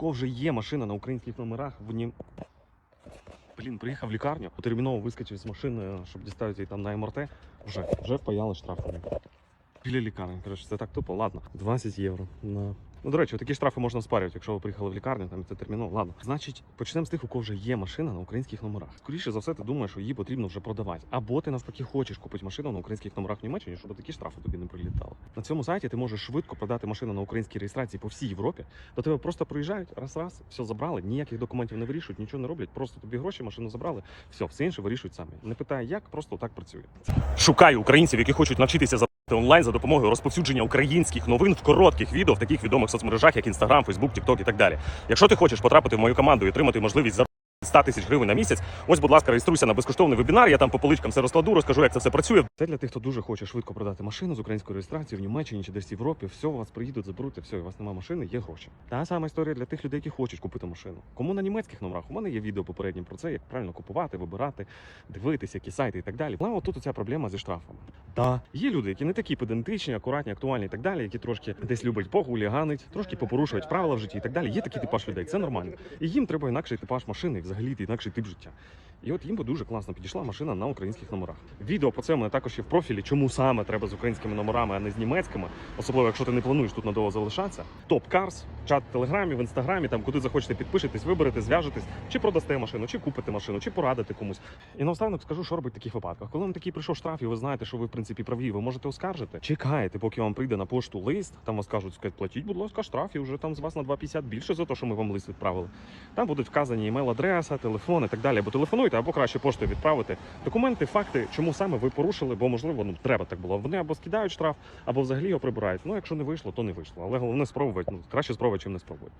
кого вже є машина на українських номерах, в нім. Блін, приїхав в лікарню, терміново вискочив з машини, щоб діставити її там на МРТ. Вже, вже впаяли штрафами. Біля лікарні. Коротше, це так тупо. Ладно, 20 євро. На... Ну, до речі, такі штрафи можна спарювати, якщо ви приїхали в лікарню, там це терміново. Ладно. Значить, почнемо з тих, у кого вже є машина на українських номерах. Скоріше за все, ти думаєш, що її потрібно вже продавати. Або ти навпаки хочеш купити машину на українських номерах в Німеччині, щоб такі штрафи тобі не прилітали. На цьому сайті ти можеш швидко продати машину на українській реєстрації по всій Європі. До тебе просто приїжджають, раз-раз, все забрали, ніяких документів не вирішують, нічого не роблять. Просто тобі гроші, машину забрали. Все, все інше вирішують самі. Не питає, як, просто так працює. Шукаю українців, які хочуть навчитися за онлайн за допомогою розповсюдження українських новин в коротких відео в таких відомих соцмережах, як Instagram, Facebook, TikTok і так далі. Якщо ти хочеш потрапити в мою команду і отримати можливість за 100 тисяч гривень на місяць, ось, будь ласка, реєструйся на безкоштовний вебінар. Я там по поличкам все розкладу, розкажу, як це все працює. Це для тих, хто дуже хоче швидко продати машину з українською реєстрацією в Німеччині чи десь в Європі. Все, у вас приїдуть, заберуть, все, у вас немає машини, є гроші. Та сама історія для тих людей, які хочуть купити машину. Кому на німецьких номерах? У мене є відео попереднє про це, як правильно купувати, вибирати, дивитися, які сайти і так далі. Але отут оця проблема зі штрафами. Та є люди, які не такі педантичні, акуратні, актуальні і так далі, які трошки десь люблять погуліганить, трошки попорушують правила в житті і так далі. Є такий типаж людей, це нормально. І їм треба інакший типаж машини, і взагалі інакший тип життя. І от їм би дуже класно підійшла машина на українських номерах. Відео про це у мене також є в профілі, чому саме треба з українськими номерами, а не з німецькими, особливо якщо ти не плануєш тут надовго залишатися. Топ Карс, чат в телеграмі, в інстаграмі, там куди захочете підпишетесь, виберете, зв'яжетесь, чи продасте машину, чи купите машину, чи порадите комусь. І наостанок скажу, що робить в таких випадках. Коли вам такий прийшов штраф, і ви знаєте, що ви в принципі праві, ви можете оскаржити. Чекаєте, поки вам прийде на пошту лист. Там вас кажуть, скажуть, платіть, будь ласка, штраф, і вже там з вас на 2,50 більше за те, що ми вам лист відправили. Там будуть вказані емейл-адреса, телефон і так далі. Або телефонуйте, або краще поштою відправити документи, факти, чому саме ви порушили, бо можливо ну треба так було. Вони або скидають штраф, або взагалі його прибирають. Ну якщо не вийшло, то не вийшло. Але головне спробувати. Ну краще спробувати, чим не спробувати.